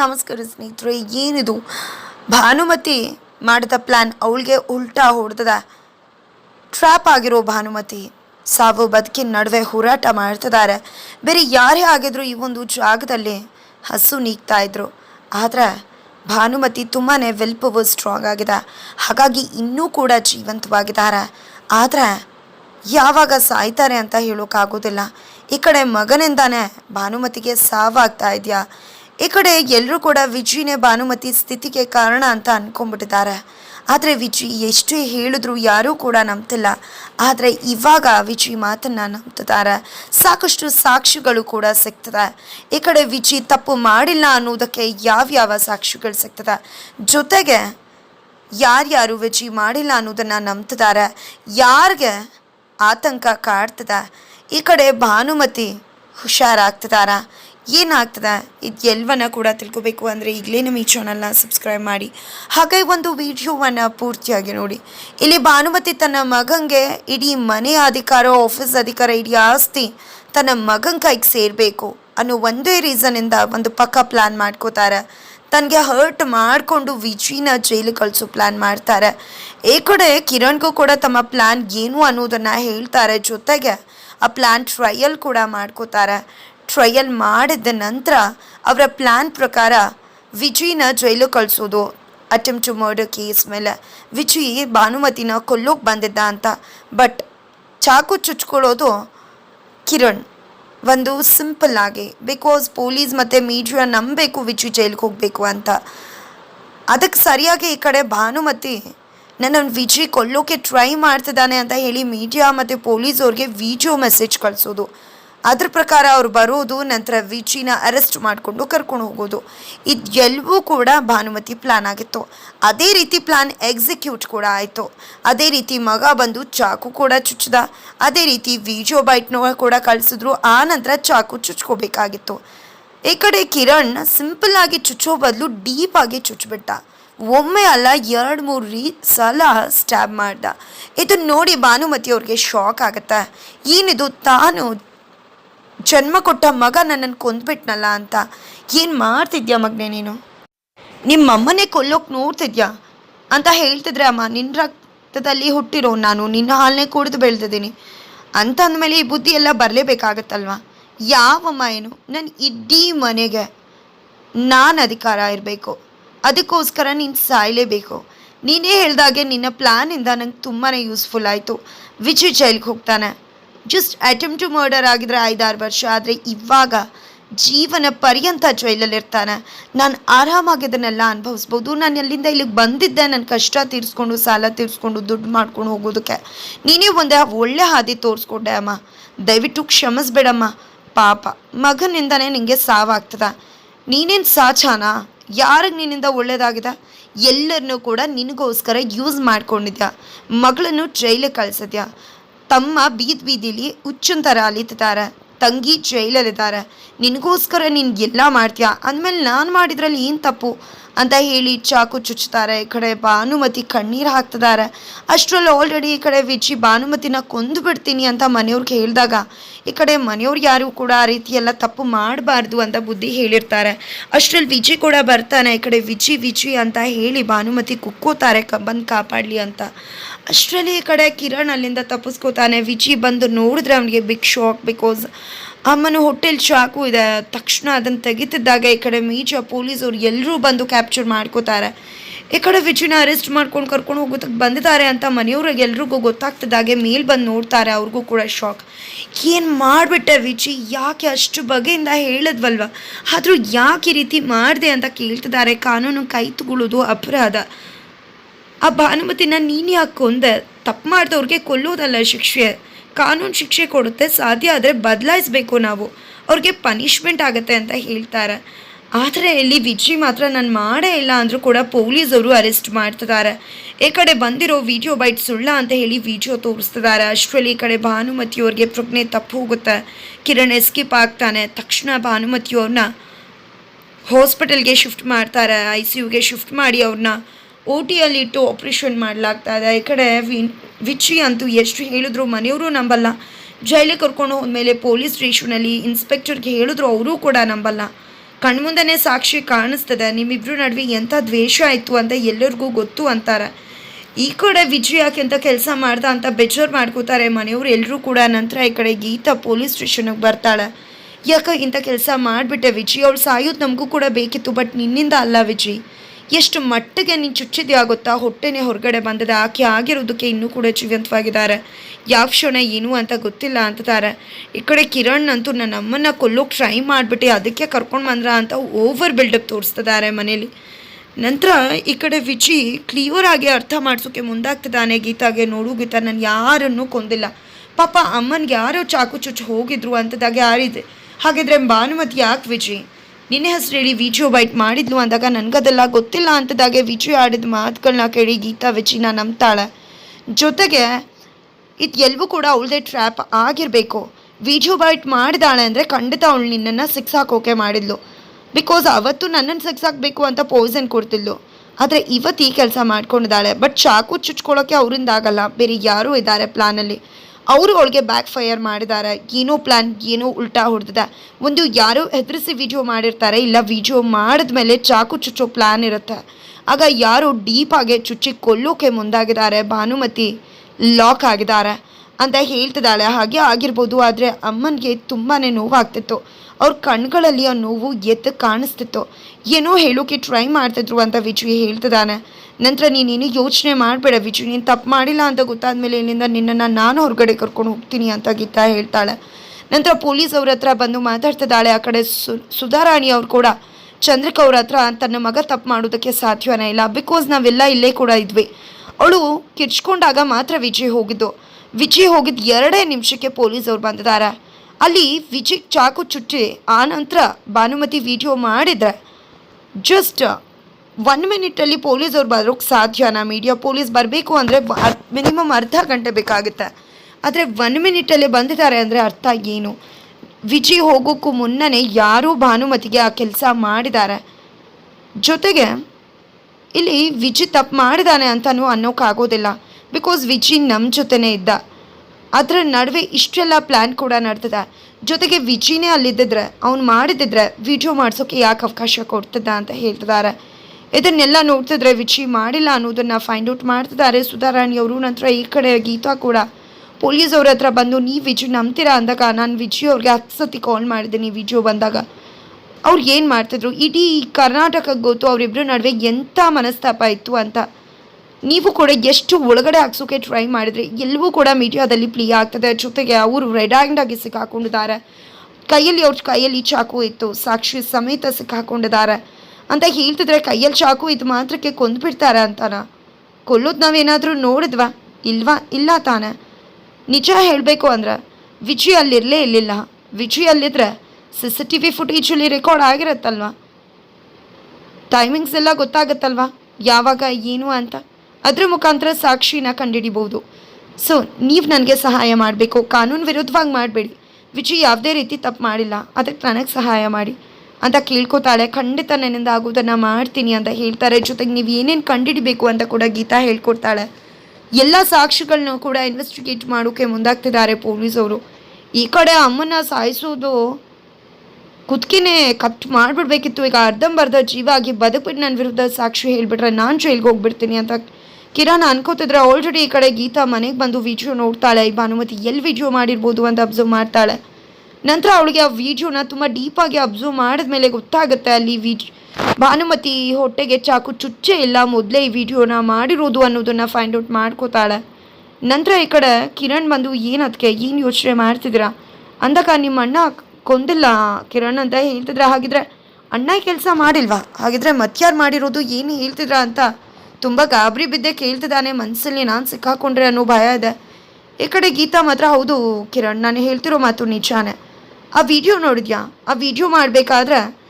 ನಮಸ್ಕಾರ ಸ್ನೇಹಿತರೆ, ಏನಿದು? ಭಾನುಮತಿ ಮಾಡಿದ ಪ್ಲ್ಯಾನ್ ಅವಳಿಗೆ ಉಲ್ಟಾ ಹೊಡೆದದ ಟ್ರ್ಯಾಪ್ ಆಗಿರೋ ಭಾನುಮತಿ. ಸಾವು ಬದುಕಿನ ನಡುವೆ ಹೋರಾಟ ಮಾಡ್ತಿದ್ದಾರೆ. ಬೇರೆ ಯಾರೇ ಆಗಿದ್ರು ಈ ಒಂದು ಜಾಗದಲ್ಲಿ ಹಸು ನೀಗ್ತಾ ಇದ್ರು. ಆದರೆ ಭಾನುಮತಿ ತುಂಬಾ ವೆಲ್ ಪವರ್ ಸ್ಟ್ರಾಂಗ್ ಆಗಿದೆ. ಹಾಗಾಗಿ ಇನ್ನೂ ಕೂಡ ಜೀವಂತವಾಗಿದ್ದಾರೆ. ಆದರೆ ಯಾವಾಗ ಸಾಯ್ತಾರೆ ಅಂತ ಹೇಳೋಕ್ಕಾಗೋದಿಲ್ಲ ಈ ಕಡೆ ಮಗನಿಂದಾನೇ ಭಾನುಮತಿಗೆ ಸಾವಾಗ್ತಾ ಇದೆಯಾ? ಈ ಕಡೆ ಎಲ್ಲರೂ ಕೂಡ ವಿಜಿನೇ ಭಾನುಮತಿ ಸ್ಥಿತಿಗೆ ಕಾರಣ ಅಂತ ಅನ್ಕೊಂಡ್ಬಿಟ್ಟಿದ್ದಾರೆ. ಆದರೆ ವಿಜಿ ಎಷ್ಟೇ ಹೇಳಿದ್ರು ಯಾರೂ ಕೂಡ ನಂಬ್ತಿಲ್ಲ. ಆದರೆ ಇವಾಗ ವಿಜಿ ಮಾತನ್ನ ನಂಬ್ತಿದ್ದಾರೆ. ಸಾಕಷ್ಟು ಸಾಕ್ಷಿಗಳು ಕೂಡ ಸಿಗ್ತದೆ. ಈ ಕಡೆ ವಿಜಿ ತಪ್ಪು ಮಾಡಿಲ್ಲ ಅನ್ನೋದಕ್ಕೆ ಯಾವ್ಯಾವ ಸಾಕ್ಷಿಗಳು ಸಿಗ್ತದೆ? ಜೊತೆಗೆ ಯಾರ್ಯಾರು ವಿಜಿ ಮಾಡಿಲ್ಲ ಅನ್ನೋದನ್ನು ನಂಬ್ತಿದ್ದಾರೆ? ಯಾರಿಗೆ ಆತಂಕ ಕಾಡ್ತದೆ? ಈ ಕಡೆ ಭಾನುಮತಿ ಹುಷಾರಾಗ್ತಿದಾರ ಏನಾಗ್ತದೆ? ಇದು ಎಲ್ಲವನ್ನ ಕೂಡ ತಿಳ್ಕೊಬೇಕು ಅಂದರೆ ಈಗಲೇ ನಮ್ಮ ಈ ಚಾನಲ್ನ ಸಬ್ಸ್ಕ್ರೈಬ್ ಮಾಡಿ. ಹಾಗೆ ಒಂದು ವಿಡಿಯೋವನ್ನು ಪೂರ್ತಿಯಾಗಿ ನೋಡಿ. ಇಲ್ಲಿ ಭಾನುಮತಿ ತನ್ನ ಮಗಂಗೆ ಇಡೀ ಮನೆ ಅಧಿಕಾರ ಆಫೀಸ್ ಅಧಿಕಾರ ಇಡೀ ಆಸ್ತಿ ತನ್ನ ಮಗನ ಕೈಗೆ ಸೇರಬೇಕು ಅನ್ನೋ ಒಂದೇ ರೀಸನಿಂದ ಒಂದು ಪಕ್ಕ ಪ್ಲ್ಯಾನ್ ಮಾಡ್ಕೋತಾರೆ. ತನಗೆ ಹರ್ಟ್ ಮಾಡಿಕೊಂಡು ವಿಜಿನ ಜೈಲಿಗೆ ಕಳಿಸೋ ಪ್ಲ್ಯಾನ್ ಮಾಡ್ತಾರೆ. ಈ ಕಡೆ ಕಿರಣ್ಗೂ ಕೂಡ ತಮ್ಮ ಪ್ಲ್ಯಾನ್ ಏನು ಅನ್ನೋದನ್ನು ಹೇಳ್ತಾರೆ ಜೊತೆಗೆ ಆ ಪ್ಲ್ಯಾನ್ ಟ್ರಯಲ್ ಕೂಡ ಮಾಡ್ಕೋತಾರೆ. ಟ್ರಯಲ್ ಮಾಡಿದ ನಂತರ ಅವರ ಪ್ಲ್ಯಾನ್ ಪ್ರಕಾರ ವಿಜಿನ ಜೈಲು ಕಳಿಸೋದು ಅಟೆಂಪ್ಟ್ ಟು ಮರ್ಡರ್ ಕೇಸ್ ಮೇಲೆ. ವಿಜಿ ಭಾನುಮತಿನ ಕೊಲ್ಲೋಕೆ ಬಂದಿದ್ದ ಅಂತ. ಬಟ್ ಚಾಕು ಚುಚ್ಕೊಳ್ಳೋದು ಕಿರಣ್. ಒಂದು ಸಿಂಪಲ್ ಆಗಿ ಬಿಕಾಸ್ ಪೊಲೀಸ್ ಮತ್ತು ಮೀಡಿಯಾ ನಂಬಬೇಕು ವಿಜಯ್ ಜೈಲಿಗೆ ಹೋಗಬೇಕು ಅಂತ. ಅದಕ್ಕೆ ಸರಿಯಾಗಿ ಈ ಕಡೆ ಭಾನುಮತಿ ನನ್ನ ವಿಜಯ್ ಕೊಲ್ಲೋಕೆ ಟ್ರೈ ಮಾಡ್ತಿದ್ದಾನೆ ಅಂತ ಹೇಳಿ ಮೀಡಿಯಾ ಮತ್ತು ಪೊಲೀಸ್ ಅವ್ರಿಗೆ ವಿಡಿಯೋ ಮೆಸೇಜ್ ಕಳಿಸೋದು. ಅದ್ರ ಪ್ರಕಾರ ಅವ್ರು ಬರೋದು, ನಂತರ ವಿಚಿನ ಅರೆಸ್ಟ್ ಮಾಡಿಕೊಂಡು ಕರ್ಕೊಂಡು ಹೋಗೋದು. ಇದೆಲ್ಲವೂ ಕೂಡ ಭಾನುಮತಿ ಪ್ಲಾನ್ ಆಗಿತ್ತು. ಅದೇ ರೀತಿ ಪ್ಲಾನ್ ಎಕ್ಸಿಕ್ಯೂಟ್ ಕೂಡ ಆಯಿತು. ಅದೇ ರೀತಿ ಮಗ ಬಂದು ಚಾಕು ಕೂಡ ಚುಚ್ಚಿದ. ಅದೇ ರೀತಿ ವಿಡಿಯೋ ಬೈಟ್ನ ಕೂಡ ಕಳಿಸಿದ್ರು. ಆ ನಂತರ ಚಾಕು ಚುಚ್ಕೋಬೇಕಾಗಿತ್ತು. ಈ ಕಡೆ ಕಿರಣ್ ಸಿಂಪಲ್ ಆಗಿ ಚುಚ್ಚೋ ಬದಲು ಡೀಪ್ ಆಗಿ ಚುಚ್ಚಿಬಿಟ್ಟ ಒಮ್ಮೆ ಅಲ್ಲ ಎರಡು ಮೂರು ರೀ ಸಲ ಸ್ಟ್ಯಾಬ್ ಮಾಡ್ದ. ಇದು ನೋಡಿ ಭಾನುಮತಿ ಅವ್ರಿಗೆ ಶಾಕ್ ಆಗುತ್ತೆ. ಏನಿದು ತಾನು ಜನ್ಮ ಕೊಟ್ಟ ಮಗ ನನ್ನನ್ನು ಕೊಂದ್ಬಿಟ್ನಲ್ಲ ಅಂತ. ಏನು ಮಾಡ್ತಿದ್ಯಾ ಮಗನೇ ನೀನು? ನಿಮ್ಮ ಅಮ್ಮನೇ ಕೊಲ್ಲೋಕೆ ನೋಡ್ತಿದ್ಯಾ? ಅಂತ ಹೇಳ್ತಿದ್ರೆ ಅಮ್ಮ ನಿನ್ನ ರಕ್ತದಲ್ಲಿ ಹುಟ್ಟಿರೋ ನಾನು, ನಿನ್ನ ಹಾಲನ್ನೇ ಕುಡಿದು ಬೆಳೆದಿದ್ದೀನಿ. ಅಂತ ಅಂದಮೇಲೆ ಈ ಬುದ್ಧಿ ಎಲ್ಲ ಬರಲೇಬೇಕಾಗತ್ತಲ್ವಾ? ಯಾವಮ್ಮ ಏನು? ನನ್ನ ಇಡೀ ಮನೆಗೆ ನಾನು ಅಧಿಕಾರ ಇರಬೇಕು. ಅದಕ್ಕೋಸ್ಕರ ನೀನು ಸಾಯಲೇಬೇಕು. ನೀನೇ ಹೇಳ್ದಾಗೆ ನಿನ್ನ ಪ್ಲ್ಯಾನಿಂದ ನಂಗೆ ತುಂಬಾ ಯೂಸ್ಫುಲ್ ಆಯಿತು. ವಿಜಯ್ ಜೈಲ್ಗೆ ಹೋಗ್ತಾನೆ. ಜಸ್ಟ್ ಅಟೆಂಪ್ಟ್ ಟು ಮರ್ಡರ್ ಆಗಿದ್ರೆ ಐದಾರು ವರ್ಷ, ಆದರೆ ಇವಾಗ ಜೀವನ ಪರ್ಯಂತ ಜೈಲಲ್ಲಿ ಇರ್ತಾನೆ. ನಾನು ಆರಾಮಾಗಿ ಅದನ್ನೆಲ್ಲ ಅನುಭವಿಸ್ಬೋದು. ನಾನು ಅಲ್ಲಿಂದ ಇಲ್ಲಿಗೆ ಬಂದಿದ್ದೆ ನನ್ನ ಕಷ್ಟ ತೀರಿಸ್ಕೊಂಡು, ಸಾಲ ತೀರಿಸ್ಕೊಂಡು, ದುಡ್ಡು ಮಾಡ್ಕೊಂಡು ಹೋಗೋದಕ್ಕೆ. ನೀನೇ ಒಂದೇ ಒಳ್ಳೆ ಹಾದಿ ತೋರಿಸ್ಕೊಂಡೆ ಅಮ್ಮ. ದಯವಿಟ್ಟು ಕ್ಷಮಿಸ್ಬೇಡಮ್ಮ. ಪಾಪ, ಮಗನಿಂದನೇ ನಿನಗೆ ಸಾವಾಗ್ತದ. ನೀನೇನು ಸಾಚಾನ? ಯಾರಿಗೆ ನಿನ್ನಿಂದ ಒಳ್ಳೇದಾಗಿದೆ? ಎಲ್ಲರನ್ನೂ ಕೂಡ ನಿನಗೋಸ್ಕರ ಯೂಸ್ ಮಾಡ್ಕೊಂಡಿದ್ಯಾ? ಮಗಳನ್ನು ಜೈಲಿಗೆ ಕಳ್ಸಿದ್ಯಾ? ತಮ್ಮ ಬೀದ್ ಬೀದಿಲಿ ಹುಚ್ಚನ್ ಥರ ಅಲಿತಿದ್ದಾರೆ ತಂಗಿ ಜೈಲಲ್ಲಿದ್ದಾರೆ. ನಿನಗೋಸ್ಕರ ನೀನು ಎಲ್ಲ ಮಾಡ್ತೀಯಾ? ಅಂದಮೇಲೆ ನಾನು ಮಾಡಿದ್ರಲ್ಲಿ ಏನು ತಪ್ಪು? ಅಂತ ಹೇಳಿ ಚಾಕು ಚುಚ್ಚುತ್ತಾರೆ. ಈ ಕಡೆ ಭಾನುಮತಿ ಕಣ್ಣೀರು ಹಾಕ್ತಿದ್ದಾರೆ. ಅಷ್ಟರಲ್ಲಿ ಆಲ್ರೆಡಿ ಈ ಕಡೆ ವಿಜಿ ಭಾನುಮತಿನ ಕೊಂದು ಬಿಡ್ತೀನಿ ಅಂತ ಮನೆಯವ್ರಿಗೆ ಹೇಳಿದಾಗ ಈ ಕಡೆ ಮನೆಯವ್ರು ಯಾರು ಕೂಡ ಆ ರೀತಿ ತಪ್ಪು ಮಾಡಬಾರ್ದು ಅಂತ ಬುದ್ಧಿ ಹೇಳಿರ್ತಾರೆ. ಅಷ್ಟರಲ್ಲಿ ವಿಜಿ ಕೂಡ ಬರ್ತಾನೆ. ಈ ಕಡೆ ವಿಜಿ ವಿಜಿ ಅಂತ ಹೇಳಿ ಭಾನುಮತಿ ಕುಕ್ಕೋತಾರೆ ಬಂದು ಕಾಪಾಡಲಿ ಅಂತ. ಅಷ್ಟರಲ್ಲಿ ಈ ಕಡೆ ಕಿರಣ್ ಅಲ್ಲಿಂದ ತಪ್ಪಿಸ್ಕೋತಾನೆ. ವಿಜಿ ಬಂದು ನೋಡಿದ್ರೆ ಅವನಿಗೆ ಬಿಗ್ ಶಾಕ್ ಬಿಕಾಸ್ ಅಮ್ಮನ ಹೋಟೆಲ್ ಶಾಕು ಇದೆ. ತಕ್ಷಣ ಅದನ್ನು ತೆಗಿತಿದ್ದಾಗ ಈ ಕಡೆ ಮೀಜ ಪೊಲೀಸವ್ರು ಎಲ್ಲರೂ ಬಂದು ಕ್ಯಾಪ್ಚರ್ ಮಾಡ್ಕೋತಾರೆ. ಈ ಕಡೆ ವಿಜಿನ ಅರೆಸ್ಟ್ ಮಾಡ್ಕೊಂಡು ಕರ್ಕೊಂಡು ಹೋಗೋದಕ್ಕೆ ಬಂದಿದ್ದಾರೆ ಅಂತ ಮನೆಯವ್ರಿಗೆ ಎಲ್ರಿಗೂ ಗೊತ್ತಾಗ್ತಿದ್ದಾಗೆ ಮೇಲ್ ಬಂದು ನೋಡ್ತಾರೆ. ಅವ್ರಿಗೂ ಕೂಡ ಶಾಕ್ ಏನು ಮಾಡಿಬಿಟ್ಟೆ ವಿಜಿ? ಯಾಕೆ ಅಷ್ಟು ಬಗೆಯಿಂದ ಹೇಳಿದ್ವಲ್ವ? ಆದರೂ ಯಾಕೆ ಈ ರೀತಿ ಮಾಡಿದೆ ಅಂತ ಕೇಳ್ತಿದ್ದಾರೆ. ಕಾನೂನು ಕೈ ತಗೊಳ್ಳೋದು ಅಪರಾಧ. ಆ ಭಾನುಮತಿನ ನೀನು ಯಾಕೆ ಕೊಂದೆ ತಪ್ಪು ಮಾಡಿದವ್ರಿಗೆ ಕೊಲ್ಲೋದಲ್ಲ ಶಿಕ್ಷೆ. ಕಾನೂನು ಶಿಕ್ಷೆ ಕೊಡುತ್ತೆ, ಸಾಧ್ಯ ಆದರೆ ಬದಲಾಯಿಸ್ಬೇಕು ನಾವು. ಅವ್ರಿಗೆ ಪನಿಷ್ಮೆಂಟ್ ಆಗುತ್ತೆ ಅಂತ ಹೇಳ್ತಾರೆ. ಆದರೆ ಇಲ್ಲಿ ವಿಜಿ ಮಾತ್ರ ನಾನು ಮಾಡೇ ಇಲ್ಲ ಅಂದರೂ ಕೂಡ ಪೊಲೀಸವರು ಅರೆಸ್ಟ್ ಮಾಡ್ತಿದ್ದಾರೆ. ಈ ಕಡೆ ಬಂದಿರೋ ವಿಡಿಯೋ ಬೈಟ್ ಸುಳ್ಳ ಅಂತ ಹೇಳಿ ವಿಡಿಯೋ ತೋರಿಸ್ತಿದ್ದಾರೆ. ಅಷ್ಟರಲ್ಲಿ ಈ ಕಡೆ ಭಾನುಮತಿಯವ್ರಿಗೆ ಪ್ರಜ್ಞೆ ತಪ್ಪು ಹೋಗುತ್ತೆ. ಕಿರಣ್ ಎಸ್ಕಿಪ್ ಆಗ್ತಾನೆ. ತಕ್ಷಣ ಭಾನುಮತಿಯವ್ರನ್ನ ಹಾಸ್ಪಿಟಲ್ಗೆ ಶಿಫ್ಟ್ ಮಾಡ್ತಾರೆ. ಐ ಸಿ ಯುಗೆ ಶಿಫ್ಟ್ ಮಾಡಿ ಅವ್ರನ್ನ ಓ ಟಿಯಲ್ಲಿಟ್ಟು ಆಪ್ರೇಷನ್ ಮಾಡಲಾಗ್ತಾ ಇದೆ. ಈ ಕಡೆ ವಿ ವಿಚಿ ಅಂತೂ ಎಷ್ಟು ಹೇಳಿದ್ರು ಮನೆಯವರು ನಂಬಲ್ಲ. ಜೈಲಿಗೆ ಕರ್ಕೊಂಡು ಹೋದ್ಮೇಲೆ ಪೊಲೀಸ್ ಸ್ಟೇಷನಲ್ಲಿ ಇನ್ಸ್ಪೆಕ್ಟರ್ಗೆ ಹೇಳಿದ್ರು ಅವರೂ ಕೂಡ ನಂಬಲ್ಲ. ಕಣ್ಮುಂದನೇ ಸಾಕ್ಷಿ ಕಾಣಿಸ್ತದೆ. ನಿಮ್ಮಿಬ್ರು ನಡುವೆ ಎಂಥ ದ್ವೇಷ ಆಯಿತು ಅಂತ ಎಲ್ಲರಿಗೂ ಗೊತ್ತು ಅಂತಾರೆ. ಈ ಕಡೆ ವಿಜಯ್ ಯಾಕೆ ಅಂತ ಕೆಲಸ ಮಾಡ್ದ ಅಂತ ಬೇಜಾರು ಮಾಡ್ಕೋತಾರೆ ಮನೆಯವರು ಎಲ್ಲರೂ ಕೂಡ. ನಂತರ ಈ ಕಡೆ ಗೀತಾ ಪೊಲೀಸ್ ಸ್ಟೇಷನ್ಗೆ ಬರ್ತಾಳೆ. ಯಾಕೆ ಇಂಥ ಕೆಲಸ ಮಾಡಿಬಿಟ್ಟೆ ವಿಜಯ್ ಅವಳು ಸಾಯೋದು ನಮಗೂ ಕೂಡ ಬೇಕಿತ್ತು, ಬಟ್ ನಿನ್ನಿಂದ ಅಲ್ಲ ವಿಜಯ್ ಎಷ್ಟು ಮಟ್ಟಿಗೆ ನೀನು ಚುಚ್ಚಿದ್ಯಾ ಗೊತ್ತಾ, ಹೊಟ್ಟೆನೇ ಹೊರಗಡೆ ಬಂದಿದೆ. ಆಕೆ ಆಗಿರೋದಕ್ಕೆ ಇನ್ನೂ ಕೂಡ ಜೀವಂತವಾಗಿದ್ದಾರೆ. ಯಾವ ಕ್ಷಣ ಏನು ಅಂತ ಗೊತ್ತಿಲ್ಲ ಅಂತಾರೆ ಈ ಕಡೆ ಕಿರಣ್ ಅಂತೂ ನನ್ನ ಅಮ್ಮನ ಕೊಲ್ಲೋಕೆ ಟ್ರೈ ಮಾಡಿಬಿಟ್ಟು, ಅದಕ್ಕೆ ಕರ್ಕೊಂಡು ಬಂದ್ರ ಅಂತ ಓವರ್ ಬಿಲ್ಡಪ್ ತೋರಿಸ್ತಿದ್ದಾರೆ ಮನೇಲಿ. ನಂತರ ಈ ಕಡೆ ವಿಜಿ ಕ್ಲಿಯರ್ ಆಗಿ ಅರ್ಥ ಮಾಡಿಸೋಕೆ ಮುಂದಾಗ್ತಿದ್ದಾನೆ ಗೀತಾಗೆ. ನೋಡು ಗೀತಾ, ನಾನು ಯಾರನ್ನೂ ಕೊಂದಿಲ್ಲ. ಪಾಪ ಅಮ್ಮನಿಗೆ ಯಾರೋ ಚಾಕು ಚುಚ್ಚು ಹೋಗಿದ್ರು ಅಂತದಾಗೆ ಯಾರಿದೆ ಹಾಗಿದ್ರೆ ಭಾನುಮತಿ ಯಾಕೆ ವಿಜಿ? ನಿನ್ನೆ ಹೆಸರು ಹೇಳಿ, ವಿಜು ಬೈಟ್ ಮಾಡಿದ್ಲು ಅಂದಾಗ ನನಗದೆಲ್ಲ ಗೊತ್ತಿಲ್ಲ ಅಂತದಾಗೆ ವಿಜು ಆಡಿದ ಮಾತುಗಳನ್ನ ಕೇಳಿ ಗೀತಾ ವಿಜಿನ ನಂಬ್ತಾಳೆ. ಜೊತೆಗೆ, ಇದು ಎಲ್ಲವೂ ಕೂಡ ಅವಳದೇ ಟ್ರ್ಯಾಪ್ ಆಗಿರಬೇಕು. ವಿಜು ಬೈಟ್ ಮಾಡಿದಾಳೆ ಅಂದರೆ ಖಂಡಿತ ಅವಳು ನಿನ್ನನ್ನು ಸಿಕ್ಸ್ ಹಾಕೋಕೆ ಮಾಡಿದ್ಲು. ಬಿಕಾಸ್ ಅವತ್ತು ನನ್ನನ್ನು ಸಿಕ್ಸ್ ಹಾಕಬೇಕು ಅಂತ ಪೋಸನ್ ಕೊಡ್ತಿದ್ಲು. ಆದರೆ ಇವತ್ತು ಈ ಕೆಲಸ ಮಾಡ್ಕೊಂಡಿದ್ದಾಳೆ. ಬಟ್ ಚಾಕು ಚುಚ್ಕೊಳ್ಳೋಕೆ ಅವರಿಂದ ಆಗಲ್ಲ ಬೇರೆ ಯಾರೂ ಇದ್ದಾರೆ ಪ್ಲಾನಲ್ಲಿ. ಅವರು ಅವಳಿಗೆ ಬ್ಯಾಕ್ ಫೈರ್ ಮಾಡಿದ್ದಾರೆ ಏನೋ ಪ್ಲಾನ್ ಏನೋ ಉಲ್ಟಾ ಹೊಡೆದಿದೆ. ಒಂದು ಯಾರೋ ಹೆದರಿಸಿ ವಿಡಿಯೋ ಮಾಡಿರ್ತಾರೆ, ಇಲ್ಲ ವಿಡಿಯೋ ಮಾಡಿದ್ಮೇಲೆ ಚಾಕು ಚುಚ್ಚೋ ಪ್ಲಾನ್ ಇರುತ್ತೆ. ಆಗ ಯಾರು ಡೀಪಾಗೆ ಚುಚ್ಚಿ ಕೊಲ್ಲೋಕೆ ಮುಂದಾಗಿದ್ದಾರೆ. ಭಾನುಮತಿ ಲಾಕ್ ಆಗಿದ್ದಾರೆ ಅಂತ ಹೇಳ್ತಿದ್ದಾಳೆ. ಹಾಗೆ ಆಗಿರ್ಬೋದು, ಆದರೆ ಅಮ್ಮನಿಗೆ ತುಂಬಾ ನೋವಾಗ್ತಿತ್ತು. ಅವ್ರ ಕಣ್ಗಳಲ್ಲಿ ಆ ನೋವು ಎದ್ದು ಕಾಣಿಸ್ತಿತ್ತು. ಏನೋ ಹೇಳೋಕೆ ಟ್ರೈ ಮಾಡ್ತಿದ್ರು ಅಂತ ವಿಜಯ್ ಹೇಳ್ತಿದ್ದಾನೆ. ನಂತರ ನೀನೇನು ಯೋಚನೆ ಮಾಡಬೇಡ ವಿಜಯ್ ನೀನು ತಪ್ಪು ಮಾಡಿಲ್ಲ ಅಂತ ಗೊತ್ತಾದ್ಮೇಲೆ ಇಲ್ಲಿಂದ ನಿನ್ನನ್ನು ನಾನು ಹೊರಗಡೆ ಕರ್ಕೊಂಡು ಹೋಗ್ತೀನಿ ಅಂತ ಗೀತಾ ಹೇಳ್ತಾಳೆ. ನಂತರ ಪೊಲೀಸ್ ಅವ್ರ ಹತ್ರ ಬಂದು ಮಾತಾಡ್ತಿದ್ದಾಳೆ, ಆ ಕಡೆ ಸು, ಸುಧಾರಾಣಿ ಅವ್ರು ಕೂಡ. ಚಂದ್ರಿಕಾ ಅವ್ರ ಹತ್ರ ತನ್ನ ಮಗ ತಪ್ಪು ಮಾಡೋದಕ್ಕೆ ಸಾಧ್ಯವೇ ಇಲ್ಲ ಬಿಕಾಸ್ ನಾವೆಲ್ಲ ಇಲ್ಲೇ ಕೂಡ ಇದ್ವಿ. ಅವಳು ಕಿರ್ಚ್ಕೊಂಡಾಗ ಮಾತ್ರ ವಿಜಯ್ ಹೋಗಿದ್ದು. ವಿಜಯ್ ಹೋಗಿದ್ದ ಎರಡೇ ನಿಮಿಷಕ್ಕೆ ಪೊಲೀಸ್ ಅವ್ರು ಬಂದಿದ್ದಾರೆ ಅಲ್ಲಿ ವಿಜಯ್ ಚಾಕು ಚುಟ್ಟಿ, ಆ ನಂತರ ಭಾನುಮತಿ ವಿಡಿಯೋ ಮಾಡಿದರೆ ಜಸ್ಟ್ ಒನ್ ಮಿನಿಟಲ್ಲಿ ಪೊಲೀಸ್ ಅವ್ರು ಬರೋಕ್ಕೆ ಸಾಧ್ಯನಾ? ಮೀಡಿಯಾ ಪೊಲೀಸ್ ಬರಬೇಕು ಅಂದರೆ ಮಿನಿಮಮ್ ಅರ್ಧ ಗಂಟೆ ಬೇಕಾಗುತ್ತೆ. ಆದರೆ ಒನ್ ಮಿನಿಟಲ್ಲಿ ಬಂದಿದ್ದಾರೆ ಅಂದರೆ ಅರ್ಥ ಏನು? ವಿಜಿ ಹೋಗೋಕ್ಕೂ ಮುನ್ನನೇ ಯಾರೂ ಭಾನುಮತಿಗೆ ಆ ಕೆಲಸ ಮಾಡಿದ್ದಾರೆ. ಜೊತೆಗೆ ಇಲ್ಲಿ ವಿಜಿ ತಪ್ಪು ಮಾಡಿದಾನೆ ಅಂತಲೂ ಅನ್ನೋಕ್ಕಾಗೋದಿಲ್ಲ ಬಿಕಾಸ್ ವಿಜಿ ನಮ್ಮ ಜೊತೆನೇ ಇದ್ದ. ಅದರ ನಡುವೆ ಇಷ್ಟೆಲ್ಲ ಪ್ಲ್ಯಾನ್ ಕೂಡ ನಡೆದಿದೆ. ಜೊತೆಗೆ ವಿಜಿನೇ ಅಲ್ಲಿದ್ದಿದ್ರೆ, ಅವ್ನು ಮಾಡಿದ್ದಿದ್ರೆ ವಿಡಿಯೋ ಮಾಡ್ಸೋಕೆ ಯಾಕೆ ಅವಕಾಶ ಕೊಡ್ತಿದ್ದ ಅಂತ ಹೇಳ್ತಿದ್ದಾರೆ. ಇದನ್ನೆಲ್ಲ ನೋಡ್ತಿದ್ರೆ ವಿಚಿ ಮಾಡಿಲ್ಲ ಅನ್ನೋದನ್ನು ಫೈಂಡ್ ಔಟ್ ಮಾಡ್ತಿದ್ದಾರೆ. ಸುಧಾರಾಣಿ ಅವರು ನಂತರ ಈ ಕಡೆ ಗೀತಾ ಕೂಡ. ಪೊಲೀಸ್ ಅವ್ರ ಹತ್ರ ಬಂದು, ನೀವು ವಿಜಿ ನಂಬ್ತೀರಾ? ಅಂದಾಗ, ನಾನು ವಿಜಿ ಅವ್ರಿಗೆ ಹತ್ತು ಸತಿ ಕಾಲ್ ಮಾಡಿದ್ದೀನಿ ವಿಜು ಬಂದಾಗ. ಅವ್ರು ಏನು ಮಾಡ್ತಿದ್ರು? ಇಡೀ ಕರ್ನಾಟಕಕ್ಕೆ ಗೊತ್ತು ಅವರಿಬ್ಬರ ನಡುವೆ ಎಂಥ ಮನಸ್ತಾಪ ಇತ್ತು ಅಂತ. ನೀವು ಕೂಡ ಎಷ್ಟು ಒಳಗಡೆ ಹಾಕ್ಸೋಕೆ ಟ್ರೈ ಮಾಡಿದ್ರಿ? ಎಲ್ಲವೂ ಕೂಡ ಮೀಡಿಯಾದಲ್ಲಿ ಪ್ಲೀ ಆಗ್ತದೆ. ಜೊತೆಗೆ ಅವರು ರೆಡ್ ಆಗಿ ಸಿಕ್ಕಾಕೊಂಡಿದ್ದಾರೆ. ಕೈಯಲ್ಲಿ ಅವ್ರ ಕೈಯಲ್ಲಿ ಚಾಕು ಇತ್ತು. ಸಾಕ್ಷಿ ಸಮೇತ ಸಿಕ್ಕಾಕೊಂಡಿದ್ದಾರೆ. ಅಂತ ಹೇಳ್ತಿದ್ರೆ ಕೈಯಲ್ಲಿ ಚಾಕು ಇದು ಮಾತ್ರಕ್ಕೆ ಕೊಂದ್ಬಿಡ್ತಾರೆ ಅಂತಾನ. ಕೊಲ್ಲೋದು ನಾವೇನಾದರೂ ನೋಡಿದ್ವಾ? ಇಲ್ವಾ? ಇಲ್ಲ ತಾನೆ. ನಿಜ ಹೇಳಬೇಕು ಅಂದ್ರೆ, ವಿಜಯ್ ಅಲ್ಲಿರಲೇ ಇರಲಿಲ್ಲ. ವಿಜಯ್ ಅಲ್ಲಿದ್ರೆ ಸಿ ಸಿ ಟಿ ವಿ ಫುಟೇಜಲ್ಲಿ ರೆಕಾರ್ಡ್ ಆಗಿರತ್ತಲ್ವಾ? ಟೈಮಿಂಗ್ಸ್ ಎಲ್ಲ ಗೊತ್ತಾಗುತ್ತಲ್ವಾ? ಯಾವಾಗ, ಏನು ಅಂತ? ಅದ್ರ ಮುಖಾಂತರ ಸಾಕ್ಷಿನ ಕಂಡುಹಿಡಿಬೋದು ಸೊ ನೀವು ನನಗೆ ಸಹಾಯ ಮಾಡಬೇಕು. ಕಾನೂನು ವಿರುದ್ಧವಾಗಿ ಮಾಡಬೇಡಿ. ವಿಜಯ್ ಯಾವುದೇ ರೀತಿ ತಪ್ಪು ಮಾಡಿಲ್ಲ. ಅದಕ್ಕೆ ನನಗೆ ಸಹಾಯ ಮಾಡಿ. ಅಂತ ಕೇಳ್ಕೊತಾಳೆ. ಖಂಡಿತ ನನ್ನಿಂದ ಆಗೋದನ್ನು ಮಾಡ್ತೀನಿ ಅಂತ ಹೇಳ್ತಾರೆ. ಜೊತೆಗೆ ನೀವು ಏನೇನು ಕಂಡುಹಿಡಿಬೇಕು ಅಂತ ಕೂಡ ಗೀತಾ ಹೇಳ್ಕೊಡ್ತಾಳೆ. ಎಲ್ಲ ಸಾಕ್ಷಿಗಳನ್ನೂ ಕೂಡ ಇನ್ವೆಸ್ಟಿಗೇಟ್ ಮಾಡೋಕ್ಕೆ ಮುಂದಾಗ್ತಿದ್ದಾರೆ ಪೊಲೀಸವರು. ಈ ಕಡೆ ಅಮ್ಮನ ಸಾಯಿಸೋದು ಕುತ್ಕಿನೇ ಕಟ್ ಮಾಡಿಬಿಡ್ಬೇಕಿತ್ತು. ಈಗ ಅರ್ಧಂಬರ್ಧ ಜೀವ ಆಗಿ ಬದುಕ್ಬಿಟ್ಟು ನನ್ನ ವಿರುದ್ಧ ಸಾಕ್ಷಿ ಹೇಳಿಬಿಟ್ರೆ ನಾನು ಜೈಲ್ಗೆ ಹೋಗ್ಬಿಡ್ತೀನಿ ಅಂತ ಕಿರಣ್ ಅನ್ಕೋತಿದ್ರೆ ಆಲ್ರೆಡಿ ಈ ಕಡೆ ಗೀತಾ ಮನೆಗೆ ಬಂದು ವಿಡಿಯೋ ನೋಡ್ತಾಳೆ. ಈ ಭಾನುಮತಿ ಎಲ್ಲಿ ವಿಡಿಯೋ ಮಾಡಿರ್ಬೋದು ಅಂತ ಅಬ್ಸರ್ವ್ ಮಾಡ್ತಾಳೆ. ನಂತರ ಅವಳಿಗೆ ಆ ವಿಡಿಯೋನ ತುಂಬ ಡೀಪಾಗಿ ಅಬ್ಸರ್ವ್ ಮಾಡಿದ್ಮೇಲೆ ಗೊತ್ತಾಗುತ್ತೆ ಅಲ್ಲಿ ವಿಡ್, ಭಾನುಮತಿ ಹೊಟ್ಟೆಗೆ ಚಾಕು ಚುಚ್ಚೆ ಇಲ್ಲ, ಮೊದಲೇ ಈ ವಿಡಿಯೋನ ಮಾಡಿರೋದು ಅನ್ನೋದನ್ನು ಫೈಂಡ್ ಔಟ್ ಮಾಡ್ಕೋತಾಳೆ. ನಂತರ ಈ ಕಡೆ ಕಿರಣ್ ಬಂದು, ಏನು ಅದಕ್ಕೆ ಏನು ಯೋಚನೆ ಮಾಡ್ತಿದ್ದೀರಾ? ಅಂದಾಗ ನಿಮ್ಮ ಅಣ್ಣ ಕೊಂದಿಲ್ಲ ಕಿರಣ್ ಅಂತ ಹೇಳ್ತಿದ್ರೆ, ಹಾಗಿದ್ರೆ ಅಣ್ಣ ಕೆಲಸ ಮಾಡಿಲ್ವಾ? ಹಾಗಿದ್ರೆ ಮತ್ಯಾರು ಮಾಡಿರೋದು ಏನು ಹೇಳ್ತಿದ್ರ ಅಂತ ತುಂಬ ಗಾಬರಿ ಬಿದ್ದೆ ಕೇಳ್ತಿದ್ದಾನೆ ಮನಸ್ಸಲ್ಲಿ ನಾನು ಸಿಕ್ಕಾಕೊಂಡ್ರೆ ಅನ್ನೋ ಭಯ ಇದೆ. ಈ ಕಡೆ ಗೀತಾ ಮಾತ್ರ, ಹೌದು ಕಿರಣ್, ನಾನು ಹೇಳ್ತಿರೋ ಮಾತು ನಿಜಾನೇ. ಆ ವಿಡಿಯೋ ನೋಡಿದ್ಯಾ? ಆ ವಿಡಿಯೋ ಮಾಡಬೇಕಾದ್ರೆ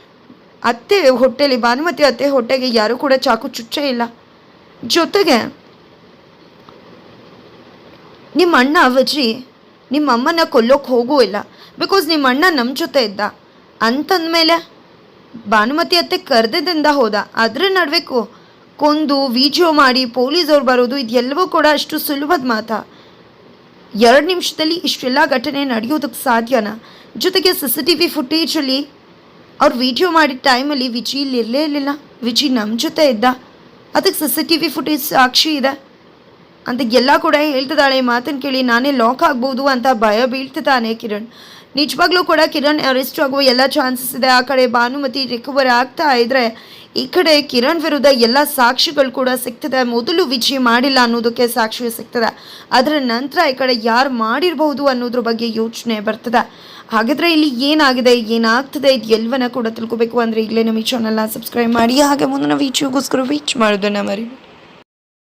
ಅತ್ತೆ ಹೊಟ್ಟೆಲಿ, ಭಾನುಮತಿ ಅತ್ತೆ ಹೊಟ್ಟೆಗೆ ಯಾರೂ ಕೂಡ ಚಾಕು ಚುಚ್ಚೇ ಇಲ್ಲ. ಜೊತೆಗೆ ನಿಮ್ಮ ಅಣ್ಣ ಅವಜಿ ನಿಮ್ಮ ಅಮ್ಮನ ಕೊಲ್ಲೋಕೆ ಹೋಗೂ ಇಲ್ಲ. ಬಿಕಾಸ್ ನಿಮ್ಮ ಅಣ್ಣ ನಮ್ಮ ಜೊತೆ ಇದ್ದ. ಅಂತಂದಮೇಲೆ ಭಾನುಮತಿ ಅತ್ತೆ ಕರೆದಿದ್ದಿಂದ ಹೋದ. ಅದ್ರ ನಡಬೇಕು ಕೊಂದು ವಿಡಿಯೋ ಮಾಡಿ ಪೊಲೀಸವ್ರು ಬರೋದು ಇದೆಲ್ಲವೂ ಕೂಡ ಅಷ್ಟು ಸುಲಭದ ಮಾತಾ. ಎರಡು ನಿಮಿಷದಲ್ಲಿ ಇಷ್ಟೆಲ್ಲ ಘಟನೆ ನಡೆಯೋದಕ್ಕೆ ಸಾಧ್ಯನಾ? ಜೊತೆಗೆ ಸಿ ಟಿ ವಿ ಫುಟೇಜಲ್ಲಿ ಅವ್ರು ವಿಡಿಯೋ ಮಾಡಿದ ಟೈಮಲ್ಲಿ ವಿಜಿ ಇಲ್ಲಿ ಇರಲೇ ಇರಲಿಲ್ಲ. ವಿಜಿ ನಮ್ಮ ಜೊತೆ ಇದ್ದ. ಅದಕ್ಕೆ C C T V footage ಸಾಕ್ಷಿ ಇದೆ. ಅಂತ ಎಲ್ಲ ಕೂಡ ಹೇಳ್ತಿದ್ದಾಳೆ. ಮಾತನ್ನು ಕೇಳಿ ನಾನೇ ಲಾಕ್ ಆಗ್ಬೋದು ಅಂತ ಭಯ ಬೀಳ್ತಿದ್ದಾನೆ ಕಿರಣ್. ನಿಜವಾಗ್ಲೂ ಕೂಡ ಕಿರಣ್ ಅರೆಸ್ಟ್ ಆಗುವ ಎಲ್ಲ ಚಾನ್ಸಸ್ ಇದೆ. ಆ ಕಡೆ ಭಾನುಮತಿ ರಿಕವರ್ ಆಗ್ತಾ ಇದ್ರೆ ಈ ಕಡೆ ಕಿರಣ್ ವಿರುದ್ಧ ಎಲ್ಲ ಸಾಕ್ಷಿಗಳು ಕೂಡ ಸಿಗ್ತದೆ. ಮೊದಲು ವಿಜಯ್ ಮಾಡಿಲ್ಲ ಅನ್ನೋದಕ್ಕೆ ಸಾಕ್ಷಿ ಸಿಗ್ತದೆ. ಅದರ ನಂತರ ಈ ಕಡೆ ಯಾರು ಮಾಡಿರಬಹುದು ಅನ್ನೋದ್ರ ಬಗ್ಗೆ ಯೋಚನೆ ಬರ್ತದೆ. ಹಾಗಾದ್ರೆ ಇಲ್ಲಿ ಏನಾಗಿದೆ? ಏನಾಗ್ತದೆ? ಇದು ಎಲ್ಲವನ್ನ ಕೂಡ ತಿಳ್ಕೊಬೇಕು. ಅಂದರೆ ಈಗಲೇ ನಮ್ಮ ಈ ಚಾನಲ್ನ ಸಬ್ಸ್ಕ್ರೈಬ್ ಮಾಡಿ. ಹಾಗೆ ಮುಂದಿನ ವೀಡಿಯೋಗೋಸ್ಕರ ವೀಚ್ ಮಾಡೋದನ್ನ ಮರಿ